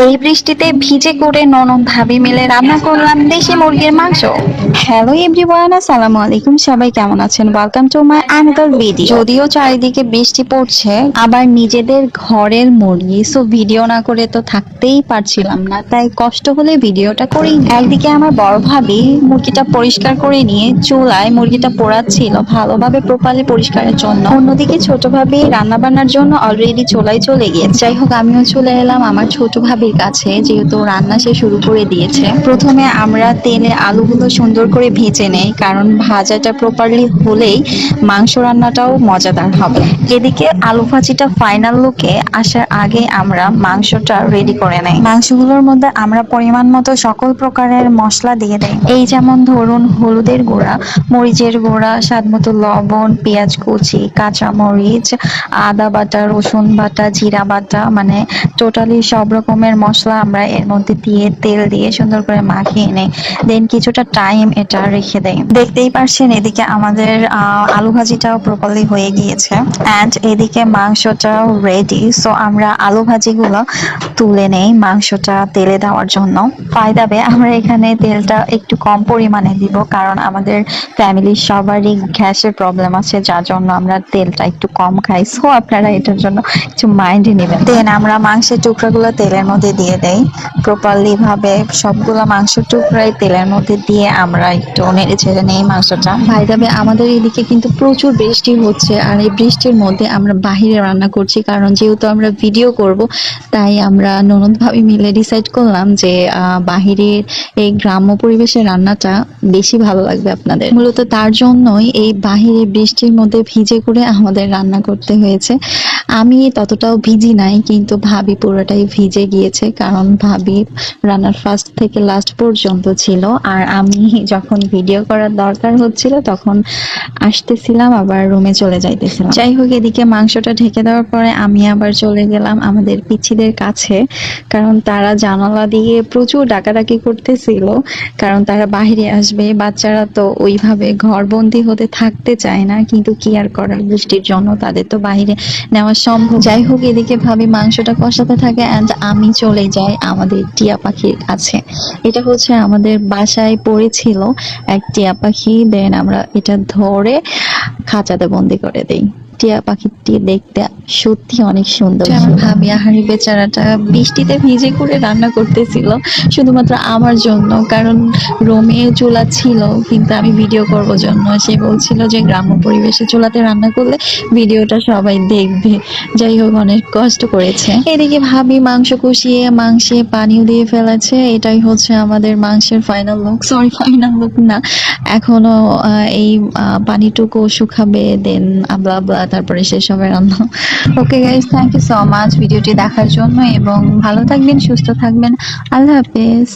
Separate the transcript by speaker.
Speaker 1: এই বৃষ্টিতে ভিজে করে ননদ ভাবি মিলে রান্না করলাম দেশি মুরগির মাংস। হ্যালো এভরিওয়ান আসসালামু আলাইকুম। সবাই কেমন আছেন? Welcome to my another video যদিও চারিদিকে বৃষ্টি পড়ছে আবার নিজেদের ঘরের মুরগি। সো ভিডিও না করে তো থাকতেই পারছিলাম না। তাই কষ্ট হলে ভিডিওটা করি। একদিকে আমার বড় ভাবি মুরগিটা পরিষ্কার করে নিয়ে চুলায় মুরগিটা পোড়াচ্ছিল ভালোভাবে প্রপারলি পরিষ্কারের জন্য। অন্যদিকে ছোট ভাবি রান্না বান্নার জন্য অলরেডি চুলায় চলে গিয়েছে। যাই হোক আমিও চলে এলাম। আমার ছোট ভাবির কাছে যেহেতু রান্না সে শুরু করে দিয়েছে। প্রথমে আমরা তেলে আলুগুলো সুন্দর করে ভেজে নেই, কারণ ভাজাটা প্রপারলি হলেই মাংস রান্নাটাও মজাদার হবে। এদিকে আলু ভাজিটা ফাইনাল লুকে আসার আগে আমরা মাংসটা রেডি করে নেই। মাংসগুলোর মধ্যে আমরা পরিমাণ মতো সকল প্রকারের মশলা দিয়ে দেই। এই যেমন ধরুন হলুদের গুঁড়া, মরিচের গুঁড়া স্বাদ মতো লবণ, পেঁয়াজ কুচি কাঁচা মরিচ আদা বাটা, রসুন বাটা, জিরা বাটা মানে টোটালি সব রকমের মশলা আমরা এর মধ্যে দিয়ে তেল দিয়ে সুন্দর করে মাখিয়ে নেই। দেন কিছুটা টাইম এটা রেখে দেই। দেখতেই পারছেন এদিকে আমাদের আলু ভাজিটাও প্রপারলি হয়ে গিয়েছে। অ্যান্ড এদিকে মাংসটাও রেডি সো আমরা আলু ভাজিগুলো তুলে নেই মাংসটা তেলে দেওয়ার জন্য। ফায়দাবে আমরা এখানে তেলটা একটু কম পরিমাণে দিব কারণ আমাদের ফ্যামিলির সবারই গ্যাসের প্রবলেম আছে, যার জন্য আমরা তেলটা একটু কম খাই। সো আপনারা এটার জন্য একটু মাইন্ডে নেবেন। দেন আমরা মাংসের টুকরাগুলো তেলের মধ্যে দিয়ে দেই। প্রপারলি ভাবে সবগুলো মাংসের টুকরাই তেলের মধ্যে দিয়ে আমরা একটু নেড়ে ছেড়ে নেই মাংসটা। ভাই যাবে আমাদের এদিকে কিন্তু প্রচুর বৃষ্টি হচ্ছে আর এই বৃষ্টির মধ্যে আমরা বাহিরে রান্না করছি কারণ যেহেতু আমরা ভিডিও করব, তাই আমরা ননদ ভাবি মিলে ডিসাইড করলাম যে বাহিরের এই গ্রাম্য পরিবেশের রান্নাটা বেশি ভালো লাগবে আপনাদের। মূলত তার জন্যই এই বাহিরে বৃষ্টির মধ্যে ভিজে করে আমাদের রান্না করতে হয়েছে। আমি ততটাও ভিজি নাই, কিন্তু ভাবি পুরোটাই ভিজে গিয়েছে, কারণ ভাবি রান্নার ফার্স্ট থেকে লাস্ট পর্যন্ত ছিল। আর আমি যখন ভিডিও করার দরকার হচ্ছিল, তখন আসতেছিলাম, আবার রুমে চলে যাইতেছিলাম। যাই হোক, এদিকে মাংসটা ঢেকে দেওয়ার পরে আমি আবার চলে গেলাম আমাদের পিচ্ছিদের কাছে, কারণ তারা জানালা দিয়ে প্রচুর ডাকাডাকি করতেছিল, কারণ তারা বাইরে আসবে, বাচ্চারা তো ওইভাবে ঘরবন্দি হতে থাকতে চায় না, কিন্তু কি আর করার? বৃষ্টির জন্য তাদের তো বাইরে নেওয়া সম্ভব। যাই হোক, এদিকে ভাবি মাংসটা কষাতে থাকে অ্যান্ড আমি চলে যাই আমাদের টিয়া পাখির কাছে। এটা হচ্ছে আমাদের বাসায় পড়েছিল এক টিয়া পাখি দেন আমরা এটা ধরে খাঁচাতে বন্দি করে দেই। টিয়া পাখিটি দেখতে সত্যি অনেক সুন্দর আমার ভাবি আহারি বেচারাটা বৃষ্টিতে ভিজে করে রান্না করতেছিল শুধুমাত্র আমার জন্য কারণ রোমে চুলা ছিল কিন্তু আমি ভিডিও করব জন্য। সে বলছিল যে গ্রাম্য পরিবেশে চুলাতে রান্না করলে ভিডিওটা সবাই দেখবে। যাই হোক অনেক কষ্ট করেছে। এদিকে ভাবি মাংস কষিয়ে মাংসে পানিও দিয়ে ফেলেছে। এটাই হচ্ছে আমাদের মাংসের final look sorry final look না। এখনও এই পানিটুকু শুকাবে দেন আবলা আবলা তারপরে শেষ হবে রান্না। Okay guys thank you so much ভিডিওটি দেখার জন্য এবং ভালো থাকবেন, সুস্থ থাকবেন। আল্লাহ হাফেজ।